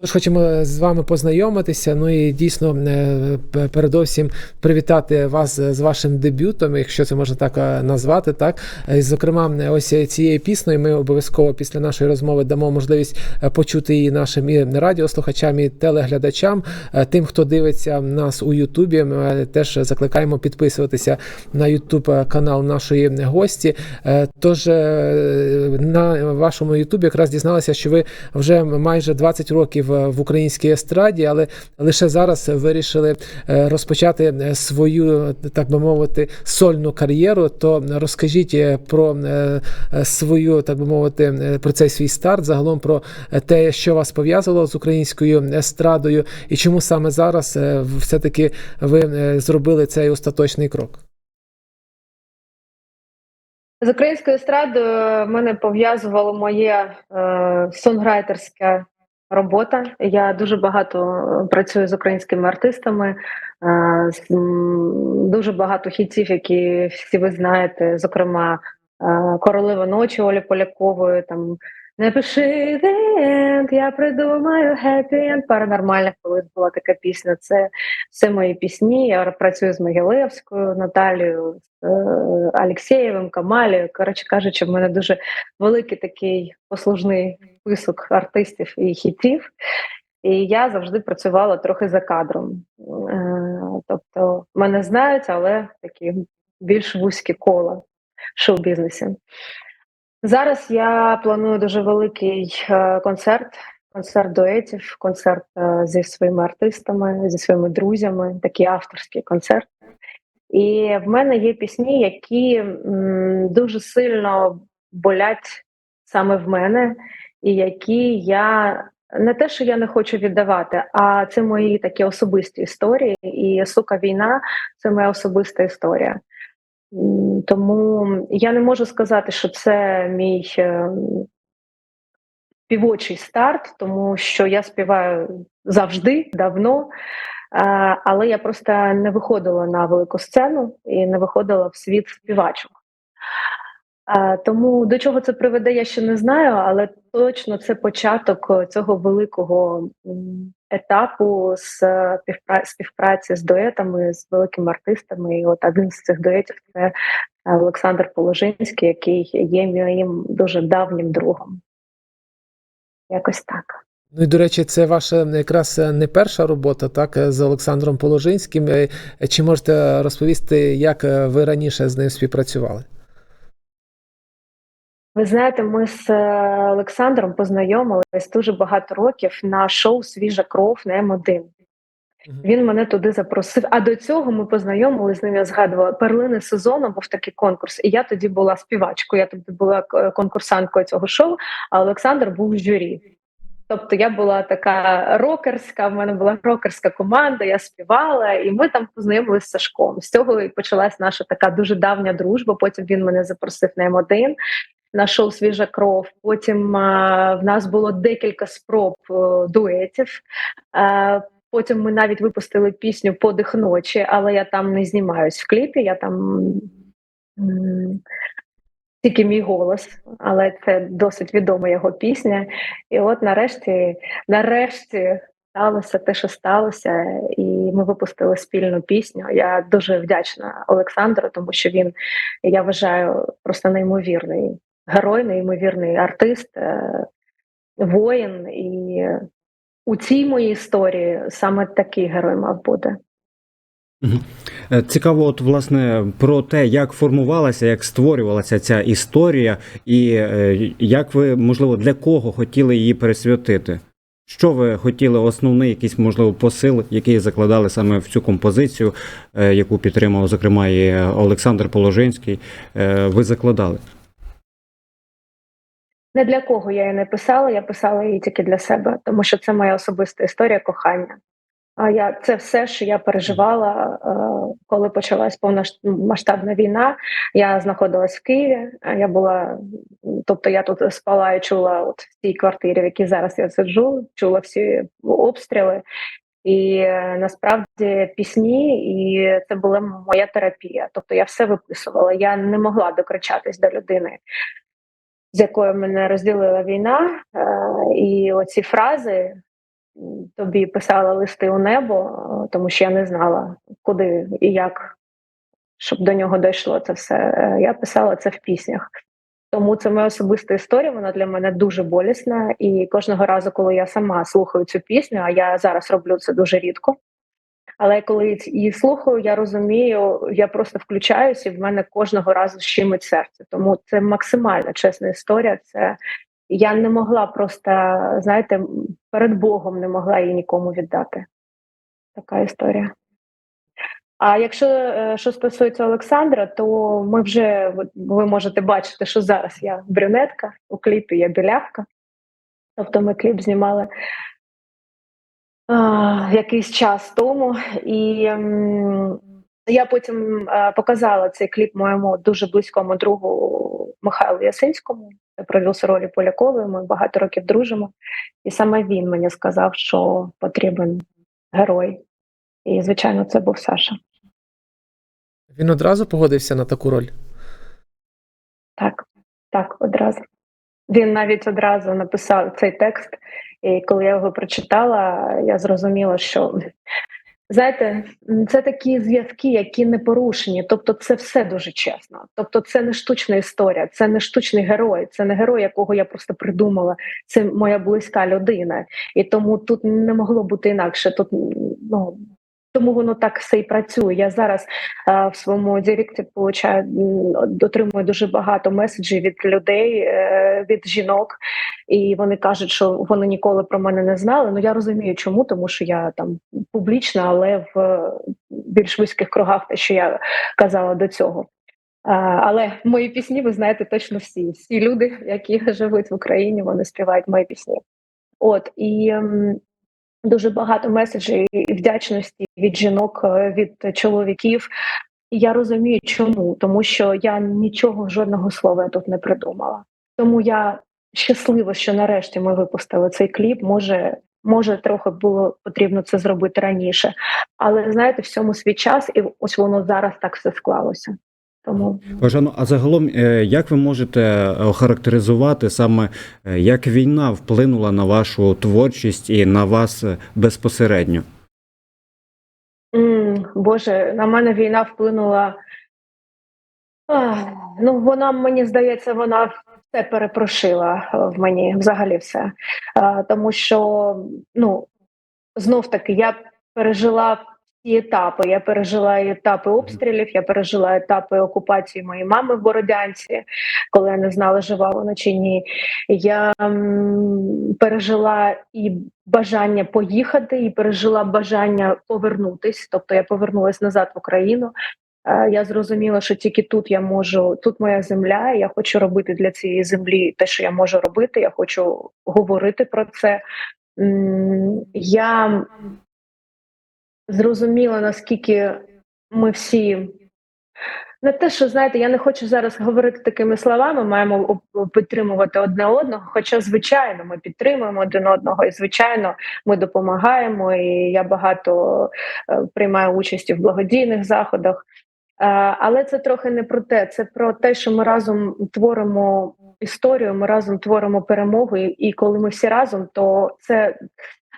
Тож хочемо з вами познайомитися. Ну і дійсно е, передовсім привітати вас з вашим дебютом, якщо це можна так е, назвати. Так Е, зокрема, ось цією піснею ми обов'язково після нашої розмови дамо можливість почути її нашим і радіослухачам, і телеглядачам. Тим, хто дивиться нас у Ютубі, ми теж закликаємо підписуватися на Ютуб канал нашої гості. Тож на вашому Ютубі якраз дізналися, що ви вже майже 20 років е, в українській естраді, але лише зараз вирішили е, розпочати е, свою, так би мовити, сольну кар'єру. То розкажіть е, про свою, так би мовити, про цей свій старт, загалом про те, що вас пов'язувало з українською естрадою, і чому саме зараз все-таки ви зробили цей остаточний крок. З українською естрадою мене пов'язувало моє е, сонграйтерська робота. Я дуже багато е, працюю з українськими артистами, е, дуже багато хітів, які всі ви знаєте, зокрема е, Королева ночі Олі Полякової. Там не пиши the end, я придумаю happy end. Паранормальних, колись була така пісня. Це все мої пісні. Я працюю з Могилевською, Наталією, е, Алексєєвим, Камалією. Коротше кажучи, в мене дуже великий такий послужний список артистів і хітів. І я завжди працювала трохи за кадром. Е, Тобто мене знають, але такі більш вузькі кола в шоу-бізнесі. Зараз я планую дуже великий е, концерт, концерт дуетів, концерт е, зі своїми артистами, зі своїми друзями, такий авторський концерт. І в мене є пісні, які дуже сильно болять саме в мене, і які я не те, що я не хочу віддавати, а це мої такі особисті історії. І сука, війна це моя особиста історія. Тому я не можу сказати, що це мій півочий співочий старт, тому що я співаю завжди, давно. Е, Але я просто не виходила на велику сцену і не виходила в світ співачок. Тому до чого це приведе, я ще не знаю, але точно це початок е, цього великого етапу з е, співпраці з дуетами, з великими артистами. І от один з цих дуетів це е, Олександр Положинський, який є моїм дуже давнім другом. Якось так. Ну і до речі, це ваша якраз не перша робота, так, з Олександром Положинським. Чи можете розповісти, як ви раніше з ним співпрацювали? Ви знаєте, ми з е, Олександром познайомились дуже багато років на шоу Свіжа кров на М1. Він мене туди запросив. А до цього ми познайомилися з ним. Я згадувала перлини сезону. Був такий конкурс, і я тоді була співачкою. Я тоді була е, конкурсанткою цього шоу. А Олександр був в журі. Тобто я була така рокерська. В мене була рокерська команда. Я співала, і ми там познайомилися з Сашком. З цього і почалась наша така дуже давня дружба. Потім він мене запросив на М1 на Свіжа кров. Потім а, в нас було декілька спроб е, дуетів. Е, Потім ми навіть випустили пісню Подих ночі, але я там не знімаюсь в кліпі. Я там тільки мій голос, але це досить відома його пісня. І от нарешті, нарешті сталося те, що сталося, і ми випустили спільну пісню. Я дуже вдячна Олександру, тому що він, я вважаю, просто неймовірний герой, неймовірний артист, е, воїн. І у цій моїй історії саме такий герой мав бути. Е, Цікаво, от власне про те, як формувалася, як створювалася ця історія, і е, як ви, можливо, для кого хотіли її присвятити? Що ви хотіли, основний якийсь, можливо, посил, який закладали саме в цю композицію, яку підтримав, зокрема, і Олександр Положинський, е, ви закладали? Не для кого я її не писала, я писала її тільки для себе, тому що це моя особиста історія кохання. А я це все, що я переживала, е, коли почалась повномасштабна війна. Я знаходилась в Києві. Я була, тобто я тут спала і чула от в цій квартирі, в якій зараз я сиджу, чула всі обстріли. І е, насправді пісні, і це була моя терапія. Тобто я все виписувала. Я не могла докричатись до людини, з якою мене розділила війна. Е, І оці фрази тобі писала листи у небо, е, тому що я не знала, куди і як, щоб до нього дійшло це все. Е, Я писала це в піснях. Тому це моя особиста історія. Вона для мене дуже болісна. І кожного разу, коли я сама слухаю цю пісню, а я зараз роблю це дуже рідко. Але коли її слухаю, я розумію, я просто включаюся, і в мене кожного разу щемить серце. Тому це максимально чесна історія. Це я не могла просто, знаєте, перед Богом не могла її нікому віддати. Така історія. А якщо е, що стосується Олександра, то ми вже ви можете бачити, що зараз я брюнетка, у кліпі я білявка. Тобто ми кліп знімали а, якийсь час тому, і я потім е, показала цей кліп моєму дуже близькому другу Михайлу Ясинському, продюсеру Полякової. Ми багато років дружимо. І саме він мені сказав, що потрібен герой. І, звичайно, це був Саша. Він одразу погодився на таку роль. Так, так, одразу. Він навіть одразу написав цей текст, і коли я його прочитала, я зрозуміла, що знаєте, це такі зв'язки, які не порушені. Тобто, це все дуже чесно. Тобто, це не штучна історія, це не штучний герой, це не герой, якого я просто придумала. Це моя близька людина. І тому тут не могло бути інакше. Тут ну. Тому воно так все і працює. Я зараз а, в своєму директі получаю отримую дуже багато меседжів від людей, е, від жінок, і вони кажуть, що вони ніколи про мене не знали. Ну я розумію, чому, тому що я там публічна, але в е, більш вузьких кругах, те, що я казала до цього. Але мої пісні, ви знаєте, точно всі. Всі люди, які живуть в Україні, вони співають мої пісні. От і дуже багато меседжів вдячності від жінок, е, від чоловіків. Я розумію, чому, тому що я нічого, жодного слова я тут не придумала. Тому я щаслива, що нарешті ми випустили цей кліп. Може, може, трохи було потрібно це зробити раніше, але знаєте, всьому свій час, і ось воно зараз так все склалося. Тому Бажано, а загалом, е, як ви можете охарактеризувати саме, е, як війна вплинула на вашу творчість і на вас е, безпосередньо? Боже, на мене війна вплинула. Ах, ну, вона, мені здається, вона все перепрошила е, в мені, взагалі все. А, тому що, ну, знов таки, я пережила всі етапи. Я пережила і етапи обстрілів, я пережила етапи окупації моєї мами в Бородянці, коли я не знала, жива вона чи ні. Я пережила і бажання поїхати, і пережила бажання повернутись. Тобто я повернулася назад в Україну. Е, Я зрозуміла, що тільки тут я можу, тут моя земля. Я хочу робити для цієї землі те, що я можу робити. Я хочу говорити про це. Я зрозуміла, наскільки ми всі. Не те, що знаєте, я не хочу зараз говорити такими словами, маємо підтримувати одне одного. Хоча, звичайно, ми підтримуємо один одного, і звичайно, ми допомагаємо. І я багато е, приймаю участі в благодійних заходах. Е, Але це трохи не про те. Це про те, що ми разом творимо історію, ми разом творимо перемогу. І коли ми всі разом, то це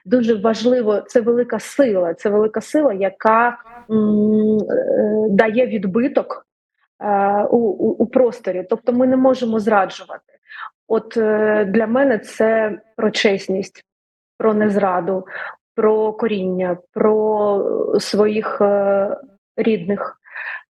дуже важливо. Це велика сила. Це велика сила, яка е, дає відбиток е, у, у просторі. Тобто, ми не можемо зраджувати. От е, для мене це про чесність, про незраду, про коріння, про своїх е, рідних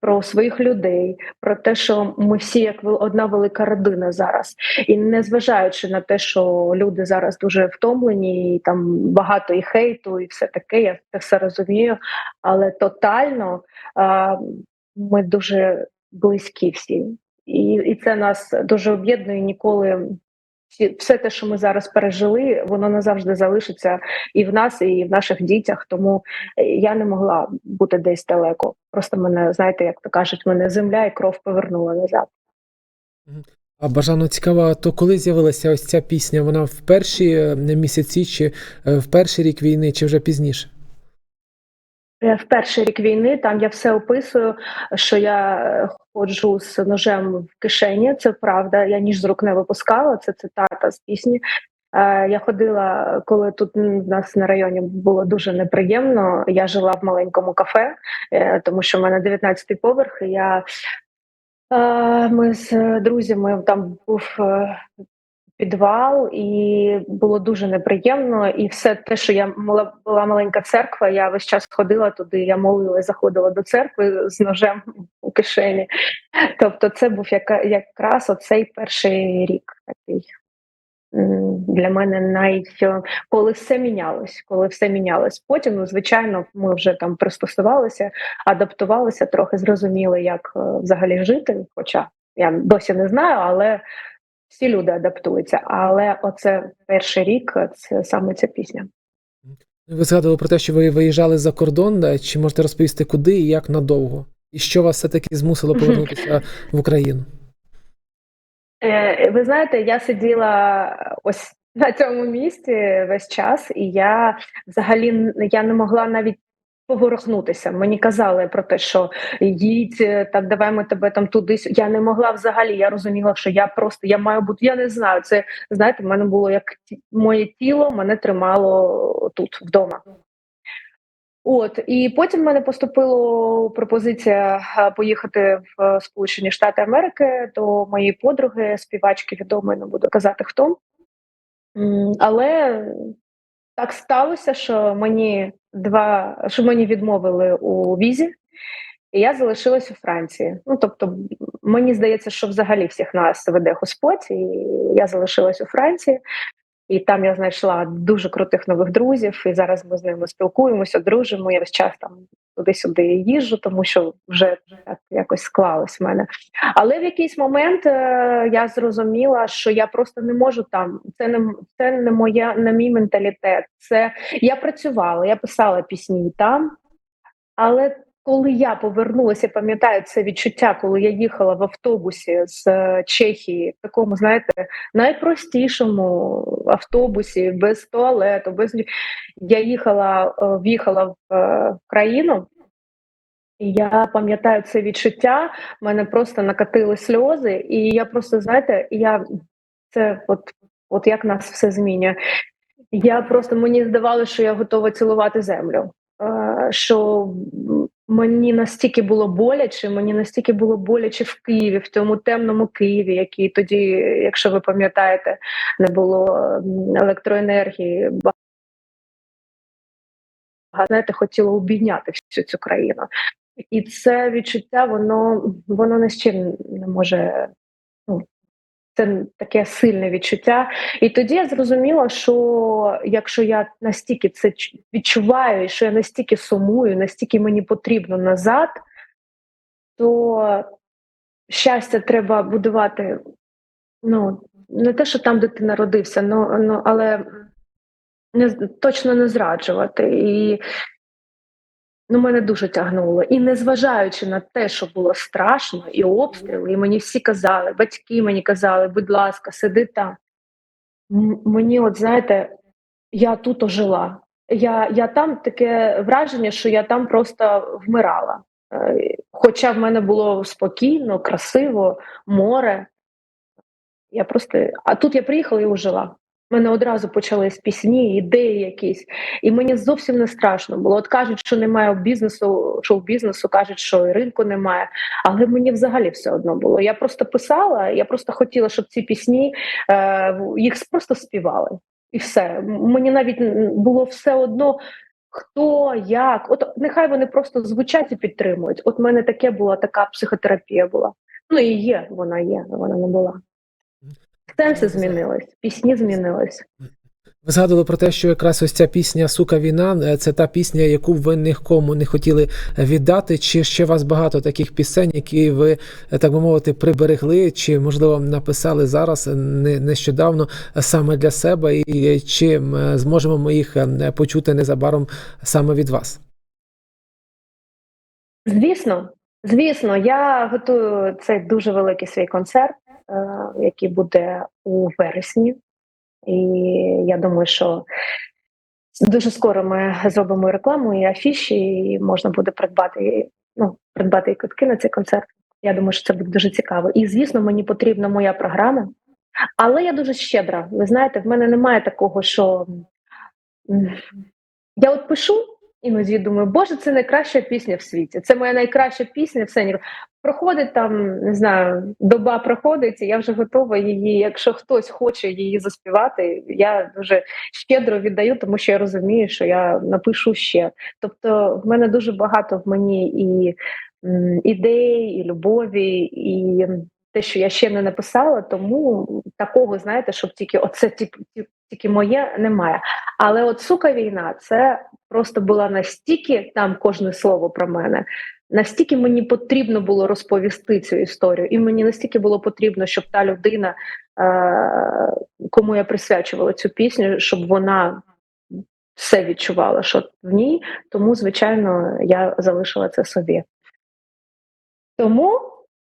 про своїх людей, про те, що ми всі як одна велика родина зараз, і незважаючи на те, що люди зараз дуже втомлені, і там багато і хейту, і все таке, я це все розумію. Але тотально а, ми дуже близькі всі, і, і це нас дуже об'єднує. Ніколи все те, що ми зараз пережили, воно назавжди залишиться і в нас, і в наших дітях. Тому е, я не могла бути десь далеко. Просто мене, знаєте, як то кажуть, мене земля і кров повернула назад. А бажано цікаво, то коли з'явилася ось ця пісня? Вона в перші е, місяці, чи е, в перший рік війни, чи вже пізніше? Е, В перший рік війни там я все описую, що я е, ходжу з ножем в кишені. Це правда. Я ніж з рук не випускала. Це цитата з пісні. Е, Я ходила, коли тут в нас на районі було дуже неприємно. Я жила в маленькому кафе, тому що в мене 19-й поверх. І я ми з друзями там був підвал, і було дуже неприємно. І все те, що я мала була маленька церква, я весь час ходила туди. Я молила, заходила до церкви з ножем у кишені. Тобто, це був яка, якраз оцей перший рік такий. Для мене навіть коли все мінялось, коли все мінялось. Потім, ну, звичайно, ми вже там пристосувалися, адаптувалися, трохи зрозуміли, як е, взагалі жити. Хоча я досі не знаю, але всі люди адаптуються. Але оце перший рік це саме ця пісня. Ви згадували про те, що ви виїжджали за кордон. Чи можете розповісти, куди і як надовго? І що вас все-таки змусило повернутися в Україну? Е, ви знаєте, я сиділа ось на цьому місці весь час, і я взагалі я не могла навіть поворухнутися. Мені казали про те, що їдь, е, так давай ми тебе там туди. Я не могла взагалі. Я розуміла, що я просто я маю бути. Я не знаю. Це знаєте, в мене було як моє тіло мене тримало тут вдома. От і потім в мене поступила пропозиція поїхати в е, Сполучені Штати Америки до моєї подруги, співачки відомої, не буду казати хто. Але так сталося, що мені два що мені відмовили у візі, і я залишилась у Франції. Ну тобто, мені здається, що взагалі всіх нас веде Господь, і я залишилась у Франції. І там я знайшла дуже крутих нових друзів, і зараз ми з ними спілкуємося, дружимо. Я весь час там туди-сюди їжджу, тому що вже так якось склалось в мене. Але в якийсь момент е, я зрозуміла, що я просто не можу там. Це не це не моя, не мій менталітет. Це я працювала, я писала пісні там, але коли я повернулася, пам'ятаю це відчуття, коли я їхала в автобусі з е, Чехії, в такому, знаєте, найпростішому автобусі, без туалету, без я їхала, е, в'їхала в е, країну. І я пам'ятаю це відчуття, в мене просто накатили сльози, і я просто, знаєте, я це от, от як нас все змінює. Я просто мені здавалося, що я готова цілувати землю. Що мені настільки було боляче, мені настільки було боляче в Києві, в тому темному Києві, який тоді, якщо ви пам'ятаєте, не було електроенергії. Знаєте, хотіло обійняти всю цю країну. І це відчуття, воно воно ні з чим не може. Це таке сильне відчуття. І тоді я зрозуміла, що якщо я настільки це відчуваю, і що я настільки сумую, настільки мені потрібно назад, то щастя треба будувати. Ну, не те, що там, де ти народився, ну, ну але не, точно не зраджувати. І ну, мене дуже тягнуло. І незважаючи на те, що було страшно, і обстріли, і мені всі казали, батьки мені казали, будь ласка, сиди там. Мені, от знаєте, я тут ожила. Я, я там таке враження, що я там просто вмирала. Е, Хоча в мене було спокійно, красиво, море. Я просто... А тут я приїхала і ожила. Мене одразу почались пісні, ідеї якісь. І мені зовсім не страшно було. От кажуть, що немає бізнесу, шоу-бізнесу, кажуть, що і ринку немає. Але мені взагалі все одно було. Я просто писала, я просто хотіла, щоб ці пісні е, їх просто співали. І все. Мені навіть було все одно. Хто, як, от нехай вони просто звучать і підтримують. От в мене таке була така психотерапія була. Ну і є, вона є, вона не була. Сенси змінились, пісні змінились. Ви згадували про те, що якраз ось ця пісня Сука війна е, це та пісня, яку ви нікому не хотіли віддати. Чи ще у вас багато таких пісень, які ви, е, так би мовити, приберегли, чи можливо написали зараз е, нещодавно саме для себе, і чи зможемо ми їх почути незабаром саме від вас? Звісно, звісно, я готую цей дуже великий свій концерт, який буде у вересні. І я думаю, що дуже скоро ми зробимо рекламу і афіші, і можна буде придбати ну, придбати квитки на цей концерт. Я думаю, що це буде дуже цікаво. І звісно, мені потрібна моя програма. Але я дуже щедра. Ви знаєте, в мене немає такого, що я от пишу. Іноді думаю, боже, це найкраща пісня в світі. Це моя найкраща пісня. Все ні. проходить там, не знаю, доба проходить, і я вже готова її. Якщо хтось хоче її заспівати, я дуже щедро віддаю, тому що я розумію, що я напишу ще. Тобто, в мене дуже багато в мені і ідей, і любові, і те, що я ще не написала, тому такого, знаєте, щоб тільки оце тільки моє немає. Але от сука війна, це просто була настільки там кожне слово про мене. Настільки мені потрібно було розповісти цю історію, і мені настільки було потрібно, щоб та людина, е- кому я присвячувала цю пісню, щоб вона все відчувала, що в ній. Тому, звичайно, я залишила це собі. Тому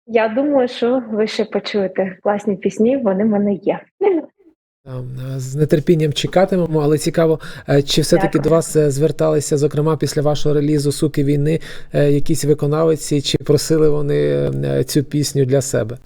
я думаю, що ви ще почуєте класні пісні, вони в мене є. Е, З нетерпінням чекатимемо, але цікаво, е, чи все-таки до вас е, зверталися, зокрема після вашого релізу Суки війни, якісь виконавці, чи просили вони цю пісню для себе?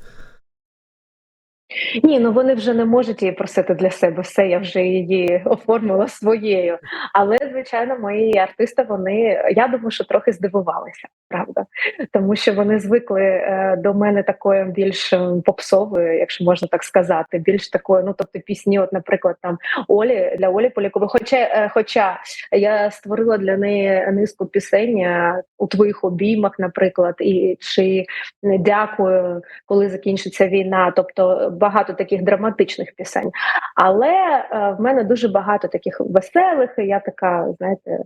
Ні, ну вони вже не можуть її просити для себе. Все, я вже її оформила своєю. Але, звичайно, мої артисти, вони я думаю, що трохи здивувалися, правда, тому що вони звикли е, до мене такою більш е, попсовою, якщо можна так сказати, більш такою, ну тобто пісні, от, наприклад, там Олі для Олі Полякової. Хоча, е, хоча я створила для неї низку пісень е, у твоїх обіймах, наприклад, і чи не дякую, коли закінчиться війна. Тобто багато таких драматичних пісень. Але е, в мене дуже багато таких веселих. і Я така, знаєте,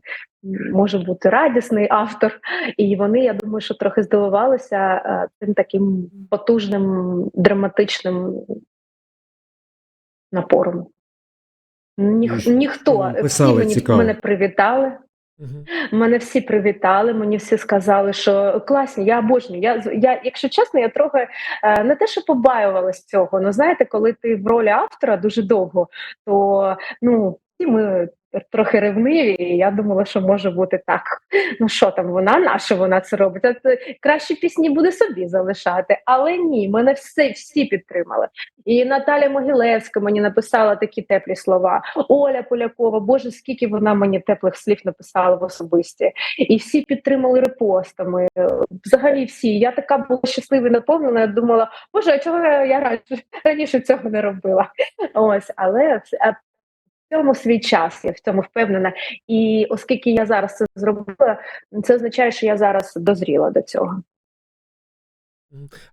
може бути радісний автор. І вони, я думаю, що трохи здивувалися е, цим таким потужним драматичним напором. Ніх, ніхто всі мені, мене привітали. Мгм. Мене всі привітали, мені всі сказали, що класні, я обожнюю. Я, я, якщо чесно, я трохи е, не те, що побаювалась цього. Ну знаєте, коли ти в ролі автора дуже довго, то ну і ми трохи ревниві, і я думала, що може бути так. Ну що там, вона наша, вона це робить. А це кращі пісні буде собі залишати. Але ні, мене всі, всі підтримали. І Наталя Могилевська мені написала такі теплі слова. Оля Полякова, Боже, скільки вона мені теплих слів написала в особисті. І всі підтримали репостами. Е, Взагалі всі. Я така була щаслива і наповнена. Думала, Боже, а чого я раніше, цього не робила? Ось, але цьому свій час, я в цьому впевнена. І оскільки я зараз це зробила, це означає, що я зараз дозріла до цього.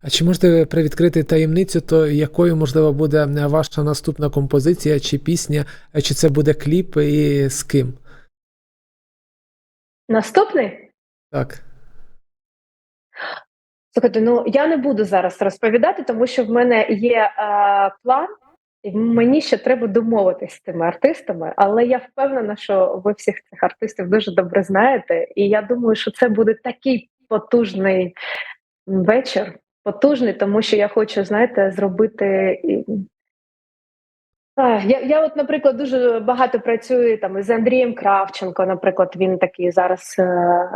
А чи можете привідкрити таємницю, то якою можливо буде ваша наступна композиція чи пісня, чи це буде кліп і з ким? Наступний. Так. Слухайте, ну я не буду зараз розповідати, тому що в мене є е, план, мені ще треба домовитись з тими артистами. Але я впевнена, що ви всіх цих артистів дуже добре знаєте. І я думаю, що це буде такий потужний вечір. Потужний, тому що я хочу, знаєте, зробити. Я, я, от, наприклад, дуже багато працюю там із Андрієм Кравченко. Наприклад, він такий зараз е,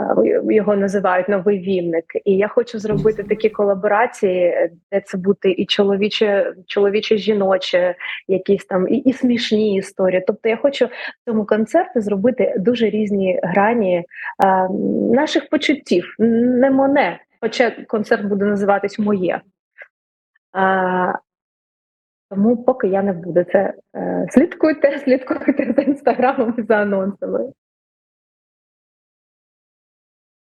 його називають новий вінник. І я хочу зробити такі колаборації, де це буде і чоловіче, чоловіче жіноче, якісь там і, і смішні історії. Тобто, я хочу в цьому концерті зробити дуже різні грані е, наших почуттів, не мене. Хоча концерт буде називатись Моє. Тому поки я не буду це е, слідкуйте, слідкуйте за інстаграмом за анонсами.